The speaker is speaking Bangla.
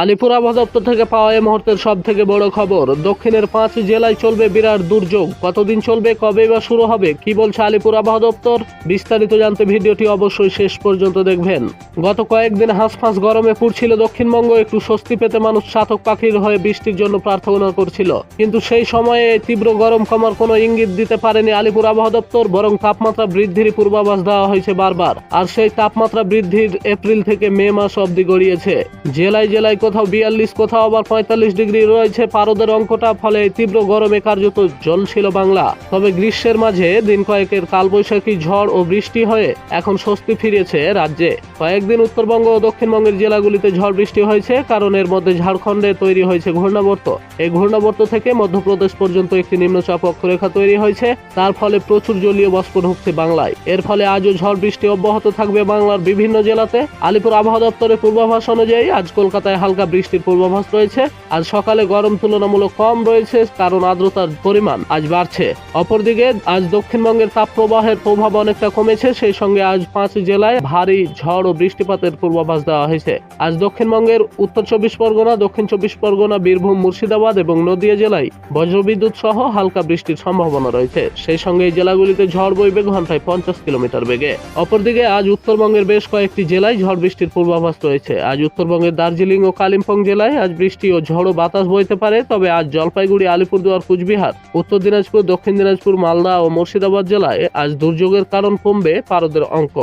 আলিপুর আবহাওয়া দপ্তর থেকে পাওয়া এই মুহূর্তের সব থেকে বড় খবর, দক্ষিণের পাঁচ জেলায় চলবে বিরাট দুর্যোগ। কতদিন চলবে, কবে বা শুরু হবে, কি বলছে আলিপুর আবহাওয়া দপ্তর? বিস্তারিত জানতে ভিডিওটি অবশ্যই শেষ পর্যন্ত দেখবেন। গত কয়েকদিন হাঁসফাঁস গরমে পুড়ছিল দক্ষিণবঙ্গ, একটু স্বস্তি পেতে মানুষ চাতক পাখির হয়ে বৃষ্টির জন্য প্রার্থনা করছিল। কিন্তু সেই সময়ে তীব্র গরম কমার কোনো ইঙ্গিত দিতে পারেনি আলিপুর আবহাওয়া দপ্তর, বরং তাপমাত্রা বৃদ্ধির পূর্বাভাস দেওয়া হয়েছে বারবার। আর সেই তাপমাত্রা বৃদ্ধির এপ্রিল থেকে মে মাস অবধি গড়িয়েছে। জেলায় জেলায় কোথাও বিয়াল্লিশ, কোথাও আবার পঁয়তাল্লিশ ডিগ্রি রয়েছে। পারদের অঙ্কটা ফলে তীব্র গরমে কার্যত জ্বলছিল বাংলা। তবে গ্রীষ্মের মাঝে দিন কয়েকের কালবৈশাখী ঝড় ও বৃষ্টি হয়ে এখন স্বস্তি ফিরেছে রাজ্যে। কয়েকদিন উত্তরবঙ্গ ও দক্ষিণবঙ্গের জেলাগুলিতে ঝড় বৃষ্টি হয়েছে, কারণ এর মধ্যে ঝাড়খণ্ডে তৈরি হয়েছে ঘূর্ণাবর্ত। এই ঘূর্ণাবর্ত থেকে মধ্যপ্রদেশ পর্যন্ত একটি নিম্নচাপ অক্ষরেখা তৈরি হয়েছে, তার ফলে প্রচুর জলীয় বাষ্প ঢুকছে বাংলায়। এর ফলে আজও ঝড় বৃষ্টি অব্যাহত থাকবে বাংলার বিভিন্ন জেলাতে। আলিপুর আবহাওয়া দপ্তরের পূর্বাভাস অনুযায়ী আজ কলকাতায় হালকা বৃষ্টির পূর্বাভাস রয়েছে। আজ সকালে গরম তুলনামূলক কম রয়েছে, কারণ আর্দ্রতার পরিমাণ আজ বাড়ছে। অপরদিকে, আজ দক্ষিণবঙ্গের তাপপ্রবাহের প্রভাব অনেকটা কমেছে, সেই সঙ্গে আজ পাঁচ জেলায় ভারী ঝড় ও বৃষ্টিপাতের পূর্বাভাস দেওয়া হয়েছে। আজ দক্ষিণবঙ্গের উত্তর চব্বিশ পরগনা, দক্ষিণ চব্বিশ পরগনা, বীরভূম, মুর্শিদাবাদ এবং নদিয়া জেলায় বজ্রবিদ্যুৎ সহ হালকা বৃষ্টির সম্ভাবনা রয়েছে। সেই সঙ্গে এই জেলাগুলিতে ঝড় বইবে ঘন্টায় পঞ্চাশ কিলোমিটার বেগে। অপরদিকে, আজ উত্তরবঙ্গের বেশ কয়েকটি জেলায় ঝড় বৃষ্টির পূর্বাভাস রয়েছে। আজ উত্তরবঙ্গের দার্জিলিং ও কালিম্পং জেলায় আজ বৃষ্টি ও ঝড়ো বাতাস বইতে পারে, তবে আজ জলপাইগুড়ি, আলিপুরদুয়ার, কুচবিহার, উত্তর দিনাজপুর, দক্ষিণ দিনাজপুর, মালদা ও মুর্শিদাবাদ জেলায় আজ দুর্যোগের কারণ কমবে পারদের অঙ্ক।